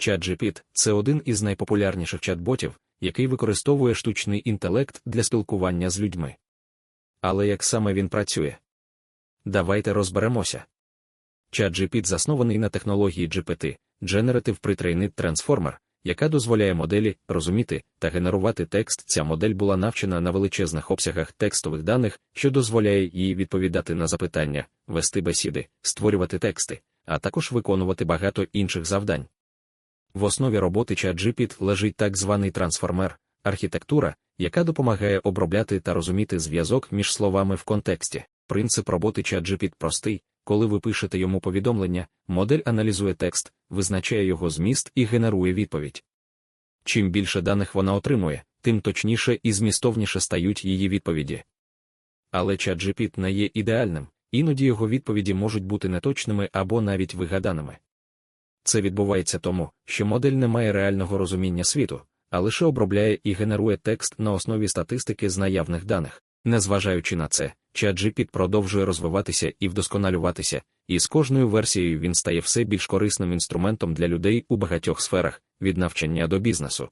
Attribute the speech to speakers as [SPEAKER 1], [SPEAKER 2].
[SPEAKER 1] ChatGPT – це один із найпопулярніших чат-ботів, який використовує штучний інтелект для спілкування з людьми. Але як саме він працює? Давайте розберемося. ChatGPT заснований на технології GPT, Generative Pre-trained Transformer, яка дозволяє моделі розуміти та генерувати текст. Ця модель була навчена на величезних обсягах текстових даних, що дозволяє їй відповідати на запитання, вести бесіди, створювати тексти, а також виконувати багато інших завдань. В основі роботи ChatGPT лежить так званий трансформер, архітектура, яка допомагає обробляти та розуміти зв'язок між словами в контексті. Принцип роботи ChatGPT простий, коли ви пишете йому повідомлення, модель аналізує текст, визначає його зміст і генерує відповідь. Чим більше даних вона отримує, тим точніше і змістовніше стають її відповіді. Але ChatGPT не є ідеальним, іноді його відповіді можуть бути неточними або навіть вигаданими. Це відбувається тому, що модель не має реального розуміння світу, а лише обробляє і генерує текст на основі статистики з наявних даних. Незважаючи на це, ChatGPT продовжує розвиватися і вдосконалюватися, і з кожною версією він стає все більш корисним інструментом для людей у багатьох сферах, від навчання до бізнесу.